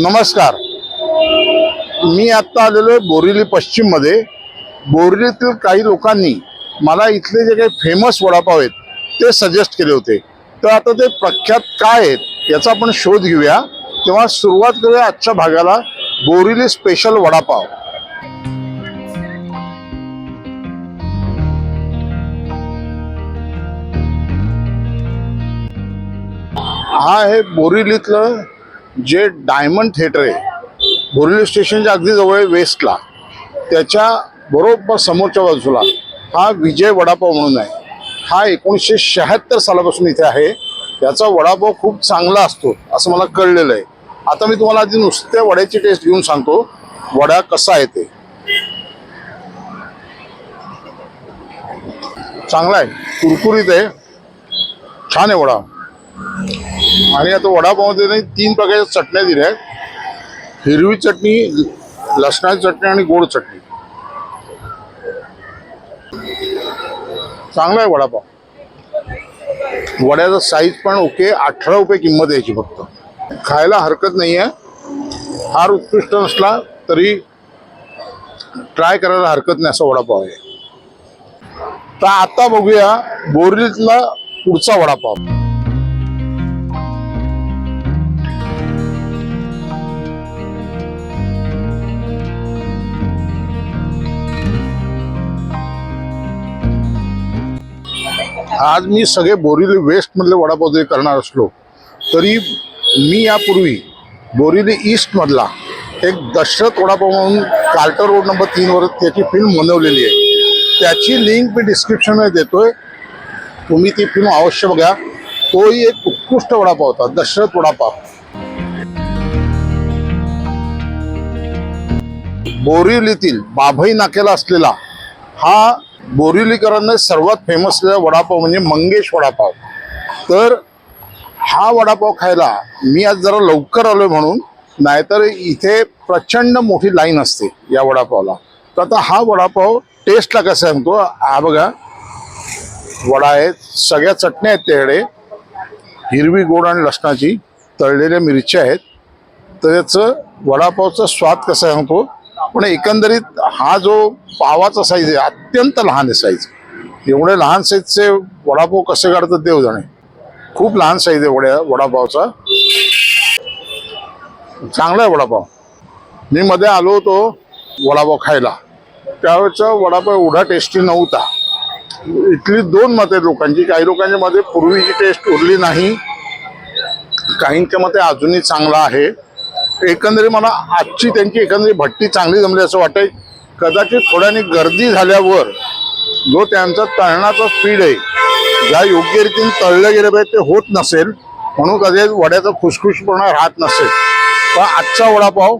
नमस्कार. मी आत्ता आलेलो आहे बोरिवली पश्चिममध्ये. बोरिवलीतील काही लोकांनी मला इथले जे काही फेमस वडापाव आहेत ते सजेस्ट केले होते. तर आता ते प्रख्यात काय आहेत याचा आपण शोध घेऊया. तेव्हा सुरुवात करूया आजच्या भागाला बोरिवली स्पेशल वडापाव. हा आहे बोरिवलीतलं जे डायमंड थिएटर आहे बोरिवली स्टेशनच्या अगदी जवळ आहे वेस्टला. त्याच्या बरोबर समोरच्या बाजूला हा विजय वडापाव म्हणून आहे. हा एकोणीसशे शहात्तर सालापासून इथे आहे. त्याचा वडापाव खूप चांगला असतो असं मला कळलेलं आहे. आता मी तुम्हाला आधी नुसत्या वड्याची टेस्ट घेऊन सांगतो वडा कसा आहे ते. चांगला आहे कुरकुरीत आहे. छान आहे वडा. आणि आता वडापावमध्ये नाही तीन प्रकारच्या चटण्या दिल्या आहेत. हिरवी चटणी लसणाची चटणी आणि गोड चटणी. चांगला आहे वडापाव. वड्याचा साईज पण ओके अठरा रुपये किंमत आहे याची फक्त. खायला हरकत नाही आहे फार उत्कृष्ट नसला तरी ट्राय करायला हरकत नाही असा वडापाव आहे. तर आता बघूया बोरीतला पुढचा वडापाव. आज मी सगळे बोरिवली वेस्टमधले वडापाव जरी करणार असलो तरी मी यापूर्वी बोरिवली ईस्टमधला एक दशरथ वडापाव म्हणून कार्टर रोड नंबर तीनवर त्याची फिल्म बनवलेली आहे. त्याची लिंक मी डिस्क्रिप्शनमध्ये देतोय. तुम्ही ती फिल्म अवश्य बघा. तोही एक उत्कृष्ट वडापाव होता दशरथ वडापाव. बोरिवलीतील बाभई नाक्याला असलेला हा बोरिवलीकरांना सर्वात फेमस असलेला वडापाव म्हणजे मंगेश वडापाव. तर हा वडापाव खायला मी आज जरा लवकर आलोय म्हणून नाहीतर इथे प्रचंड मोठी लाईन असते या वडापावला. तर आता हा वडापाव टेस्टला कसा आहे हा बघा. वडा आहे सगळ्या चटण्या आहेत त्याकडे. हिरवी गोड आणि लसणाची तळलेल्या मिरच्या आहेत. तर याचं वडापावचा स्वाद कसा आहे पण एकंदरीत हा जो पावाचा साईज आहे अत्यंत लहान आहे साईज एवढे लहान साईजचे वडापाव कसे काढतात देव जाणे. खूप लहान साईज आहे वड्या वडापावचा. चांगला आहे वडापाव. मी मध्ये आलो होतो वडापाव खायला. त्यावेळेचा वडापाव एवढा टेस्टी नव्हता. इथली दोन मते लोकांची काही लोकांच्या मते पूर्वीची टेस्ट उरली नाही. काहींच्या मते अजूनही चांगला आहे. एकंदरीत मला आजची त्यांची एकंदरीत भट्टी चांगली जमली असं वाटतंय. कदाचित थोड्याने गर्दी झाल्यावर जो त्यांचा तळणाचा स्पीड आहे ज्या योग्य रीतीने तळलं गेलं पाहिजे ते होत नसेल. म्हणून कधी वड्याचा खुसखुशीपणा राहत नसेल. पण आजचा वडापाव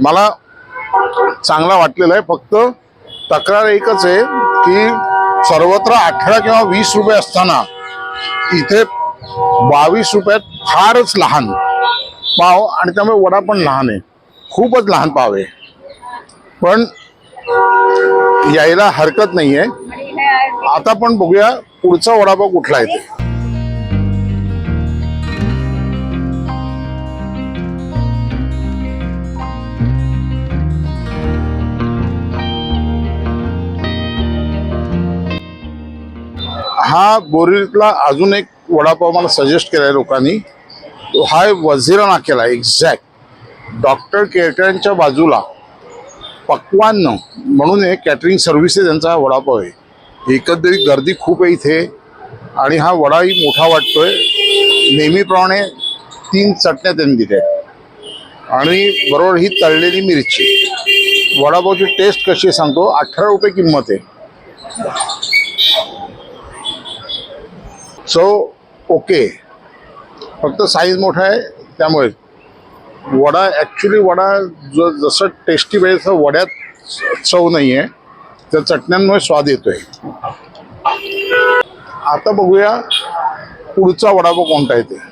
मला चांगला वाटलेला आहे. फक्त तक्रार एकच आहे की सर्वत्र अठरा किंवा वीस रुपये असताना इथे बावीस रुपयात फारच लहान. पाव आणि त्यामुळे वडा पण लहान आहे. खूपच लहान पाव आहे. पण यायला हरकत नाही आहे आता पण बघूया पुढचा वडापाव कुठला आहे ते. हा बोरीतला अजून एक वडापाव मला सजेस्ट केलाय लोकांनी. हा आहे वझिरा नाक्याला एक्झॅक्ट डॉक्टर केटरच्या बाजूला पक्वान म्हणून हे कॅटरिंग सर्व्हिसेस यांचा हा वडापाव आहे. एकंदरीत गर्दी खूप आहे इथे आणि हा वडाही मोठा वाटतोय. नेहमीप्रमाणे तीन चटण्या त्यांनी दिल्या. आणि बरोबर ही तळलेली मिरची. वडापावची टेस्ट कशी आहे सांगतो? अठरा रुपये किंमत आहे. सो ओके फक्त साईज मोठा आहे त्यामुळे. वडा ॲक्च्युली वडा जो जसं टेस्टी पाहिजे तसं वड्यात चव नाही आहे तर चटण्यांमुळे स्वाद येतोय. आता बघूया पुढचा वडापाव कोणता आहे ते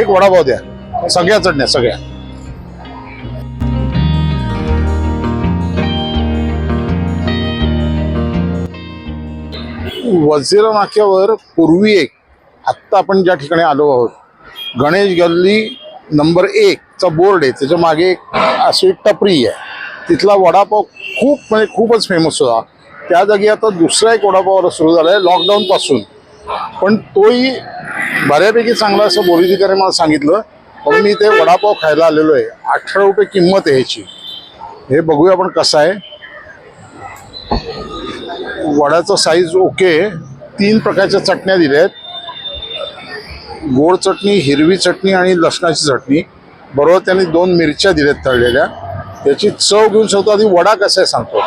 एक वडापाव द्या. सगळ्या चढण्या सगळ्या. वजिरा नाक्यावर पूर्वी एक आत्ता आपण ज्या ठिकाणी आलो आहोत गणेश गल्ली नंबर एकचा बोर्ड आहे त्याच्यामागे एक अशी टपरी आहे. तिथला वडापाव खूप म्हणजे खूपच फेमस होता. त्या जागी आता दुसरा एक वडापाव सुरू झाला आहे लॉकडाऊनपासून पण तोही बऱ्यापैकी चांगला असं बोरीधिकाने मला सांगितलं पण मी ते वडापाव खायला आलेलो आहे. अठरा रुपये किंमत आहे ह्याची हे बघूया आपण कसं आहे. वड्याचं साईज ओके तीन प्रकारच्या चटण्या दिल्या आहेत. गोड चटणी हिरवी चटणी आणि लसणाची चटणी. बरोबर त्यांनी दोन मिरच्या दिल्यात तळलेल्या. त्याची चव घेऊन सांगतो. आधी वडा कसा आहे सांगतो.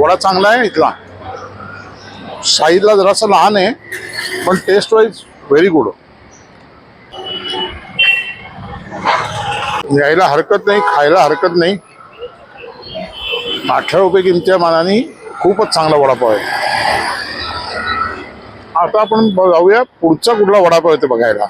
वडा चांगला आहे इथला. साईजला जरासा लहान आहे. पण टेस्ट वाईज व्हेरी गुड यायला हरकत नाही खायला हरकत नाही. अठरा रुपये किमतीच्या मानाने खूपच चांगला वडापाव आहे. आता आपण जाऊया पुढचा कुठला वडापाव येतो बघायला.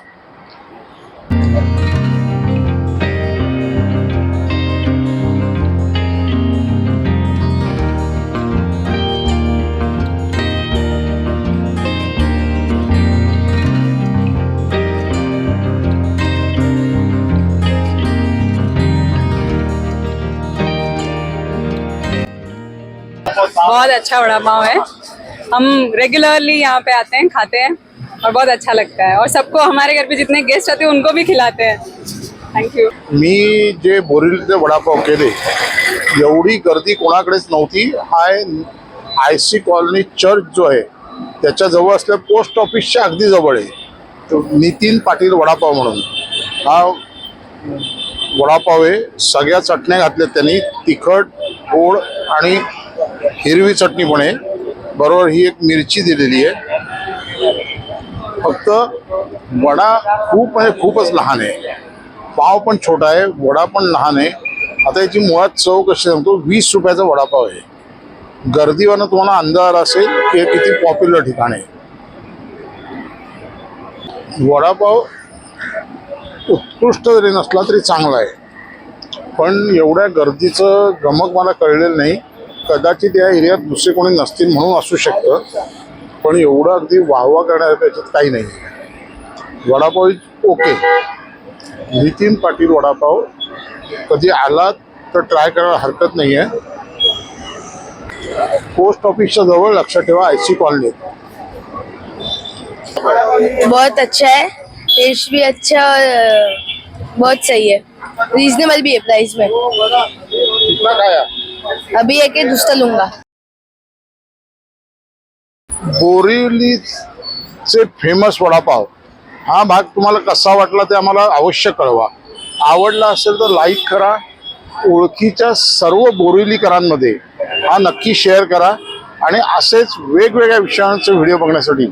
अच्छा वड़ा पाव है। हम रेगुलरली यहाँ पे आते हैं खाते हैं और बहुत अच्छा लगता है। और सबको हमारे घर पे जितने गेस्ट आते हैं उनको भी खिलाते हैं। थैंक यू मी जे बोरिवलीचे वडापाव केले एवढी गर्दी कोणाकडेच नव्हती. Hi I C colony church जो आहे त्याच्याजवळ असल्या पोस्ट ऑफिसच्या अगदी जवळ आहे. नितीन पाटील वडापाव म्हणून. हा वडापाव आहे. सगळ्या चटण्या घातल्या त्यांनी तिखट गोड आणि हिरवी चटणी पण आहे बरोबर ही एक मिरची दिलेली आहे. फक्त वडा खूप म्हणजे खूपच लहान आहे. पाव पण छोटा आहे वडा पण लहान आहे. आता याची मुळात चव कशी सांगतो? वीस रुपयाचा वडापाव आहे. गर्दीवानं तुम्हाला अंदाज असेल की हे किती पॉप्युलर ठिकाण आहे. वडापाव उत्कृष्ट जरी नसला तरी चांगला आहे. पण एवढ्या गर्दीचं गमक मला कळलेलं नाही. कदाचित या एरियात दुसरे कोणी नसतील म्हणून असू शकतं. पण एवढं अगदी वाहवा करण्यासारखं याच्यात काही नाही. Vada pav is okay Nitin Patil vada pav. कधी आलात तर ट्राय करायला हरकत नाही आहे पोस्ट ऑफिसच्या जवळ लक्षात ठेवा आय सी कॉलनी बहुत अच्छा है. टेस्ट भी अच्छा बहुत सही है. रीजनेबल भी है प्राइस में. कितना खाया? अभी एक ही दूसरा लूंगा। बोरिवलीचे फेमस वडापाव हा भाग तुम्हाला कसा वाटला ते आम्हाला अवश्य कळवा. आवडला असेल तर लाईक करा. ओळखीच्या सर्व बोरिवलीकरांमध्ये हा नक्की शेअर करा. आणि असेच वेगवेगळ्या विषयांचे व्हिडिओ बघण्यासाठी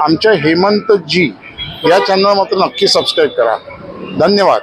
आमच्या हेमंत जी या चॅनल मात्र नक्की सबस्क्राईब करा. धन्यवाद.